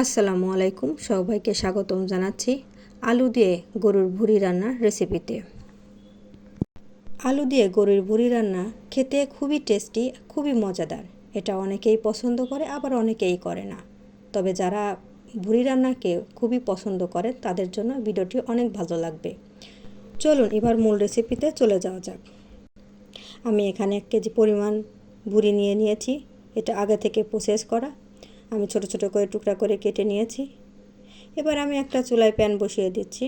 আসসালামু আলাইকুম, সবাইকে স্বাগতম জানাচ্ছি আলু দিয়ে গরুর ভুড়ি রান্নার রেসিপিতে আলু দিয়ে গরুর ভুড়ি রান্না খেতে খুবই টেস্টি খুবই মজাদার। এটা অনেকেই পছন্দ করে, আবার অনেকেই করে না। তবে যারা ভুড়ি রান্নাকে খুবই পছন্দ করে, তাদের জন্য ভিডিওটি অনেক ভালো লাগবে। চলুন এবার মূল রেসিপিতে চলে যাওয়া যাক। আমি এখানে এক কেজি পরিমাণ ভুড়ি নিয়ে নিয়েছি। এটা আগে থেকে প্রসেস করা। আমি ছোট ছোট করে টুকরা করে কেটে নিয়েছি। এবার আমি একটা চুলায় প্যান বসিয়ে দিচ্ছি।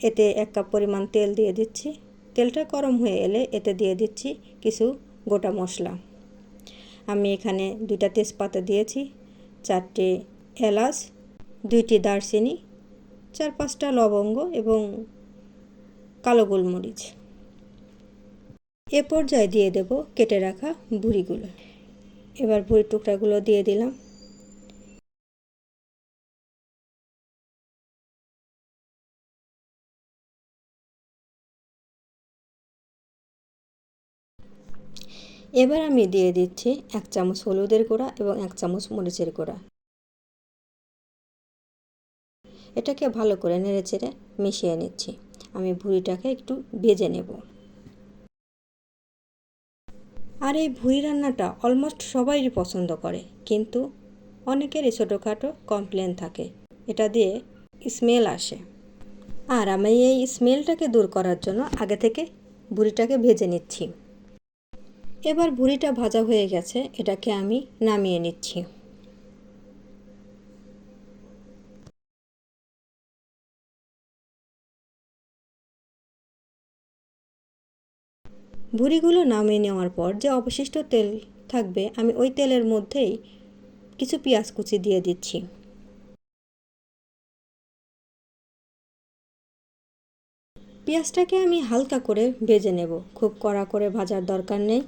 এতে এক কাপ পরিমাণ তেল দিয়ে দিচ্ছি। তেলটা গরম হয়ে এলে এতে দিয়ে দিচ্ছি কিছু গোটা মশলা। আমি এখানে দুইটা তেজপাতা দিয়েছি, চারটে এলাচ, দুইটি দারচিনি, চার পাঁচটা লবঙ্গ এবং কালো গোলমরিচ। এ পর্যায়ে দিয়ে দেব কেটে রাখা বুড়িগুলো এবার ভুড়ির টুকরাগুলো দিয়ে দিলাম। এবার আমি দিয়ে দিচ্ছি এক চামচ হলুদের গুঁড়া এবং এক চামচ মরিচের গুঁড়া। এটাকে ভালো করে নেড়ে চেড়ে মিশিয়ে নিচ্ছি। আমি ভুড়িটাকে একটু ভেজে নেব। আর এই ভুড়ি রান্নাটা অলমোস্ট সবাই পছন্দ করে, কিন্তু অনেকেরই ছোটোখাটো কমপ্লেন থাকে। এটা দিয়ে স্মেল আসে। আর আমি এই স্মেলটাকে দূর করার জন্য আগে থেকে ভুড়িটাকে ভেজে নিচ্ছি। এবার ভুড়িটা ভাজা হয়ে গেছে, এটাকে আমি নামিয়ে নিচ্ছি। ভুড়িগুলো নামিয়ে নেওয়ার পর যে অবশিষ্ট তেল থাকবে, আমি ওই তেলের মধ্যেই কিছু পেঁয়াজ কুচি দিয়ে দিচ্ছি। পেঁয়াজটাকে আমি হালকা করে ভেজে নেব। খুব কড়া করে ভাজার দরকার নেই।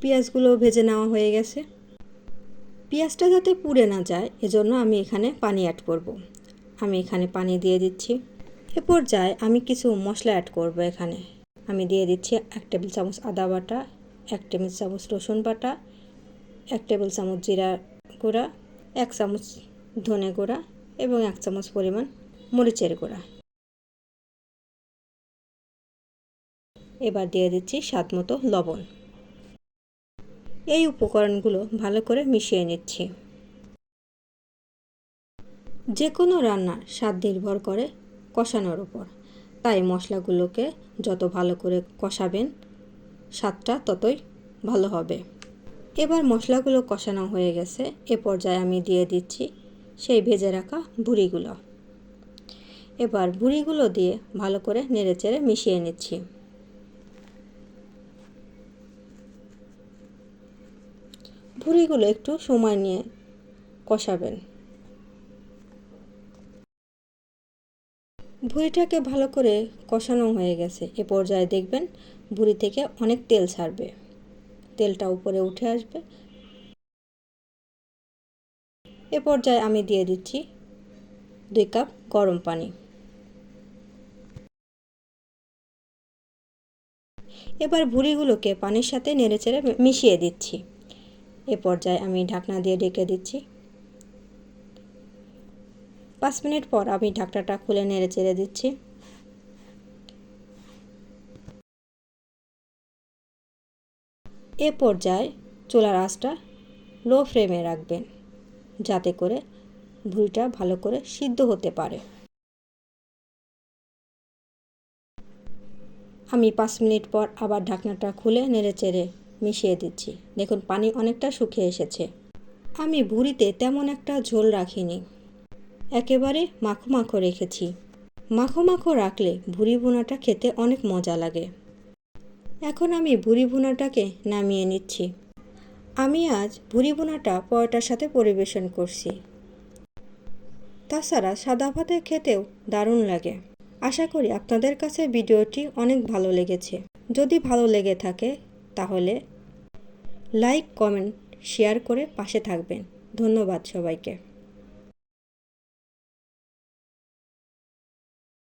পেঁয়াজগুলো ভেজে নেওয়া হয়ে গেছে। পেঁয়াজটা যাতে পুড়ে না যায়, এজন্য আমি এখানে পানি অ্যাড করব। আমি এখানে পানি দিয়ে দিচ্ছি। এ পর্যায়ে আমি কিছু মশলা অ্যাড করব এখানে। আমি দিয়ে দিচ্ছি এক টেবিল চামচ আদা বাটা, এক টেবিল চামচ রসুন বাটা, এক টেবিল চামচ জিরা গুঁড়া, এক চামচ ধনে গুঁড়া এবং এক চামচ পরিমাণ মরিচের গুঁড়া। এবার দিয়ে দিচ্ছি স্বাদ মতো লবণ। এই উপকরণগুলো ভালো করে মিশিয়ে নিচ্ছি। যে কোনো রান্নার স্বাদ নির্ভর করে কষানোর উপর। তাই মশলাগুলোকে যত ভালো করে কষাবেন, স্বাদটা ততই ভালো হবে। এবার মশলাগুলো কষানো হয়ে গেছে, এ পর্যায়ে আমি দিয়ে দিচ্ছি সেই ভেজে রাখা বুড়িগুলো এবার বুড়িগুলো দিয়ে ভালো করে নেড়েচেড়ে মিশিয়ে নিচ্ছি। ভুড়িগুলো একটু সময় নিয়ে কষাবেন। ভুড়িটাকে ভালো করে কষানো হয়ে গেছে। এ পর্যায়ে দেখবেন ভুড়ি থেকে অনেক তেল ছাড়বে। তেলটা উপরে উঠে আসবে। এ পর্যায়ে আমি দিয়ে দিচ্ছি দুই কাপ গরম পানি। এবার ভুড়িগুলোকে পানির সাথে নেড়েচেড়ে মিশিয়ে দিচ্ছি। এ পর্যায়ে আমি ঢাকনা দিয়ে ডেকে দিচ্ছি। পাঁচ মিনিট পর আমি ঢাকনাটা খুলে নেড়ে চেড়ে দিচ্ছি। এ পর্যায়ে চুলার আঁচটা লো ফ্লেমে রাখবেন, যাতে করে ভুঁড়িটা ভালো করে সিদ্ধ হতে পারে। আমি পাঁচ মিনিট পর আবার ঢাকনাটা খুলে নেড়ে চেড়ে মিশিয়ে দিচ্ছি। দেখুন, পানি অনেকটা শুকিয়ে এসেছে। আমি ভুড়িতে তেমন একটা ঝোল রাখিনি। একেবারে মাখো মাখো রেখেছি। মাখো মাখো রাখলে ভুড়ি ভুনাটা খেতে অনেক মজা লাগে। এখন আমি ভুড়ি ভুনাটাকে নামিয়ে নিচ্ছি। আমি আজ ভুড়ি ভুনাটা পরোটার সাথে পরিবেশন করছি। তাছাড়া সাদা ভাতে খেতেও দারুণ লাগে। আশা করি আপনাদের কাছে ভিডিওটি অনেক ভালো লেগেছে। যদি ভালো লেগে থাকে তাহলে লাইক কমেন্ট শেয়ার করে পাশে থাকবেন। ধন্যবাদ সবাইকে।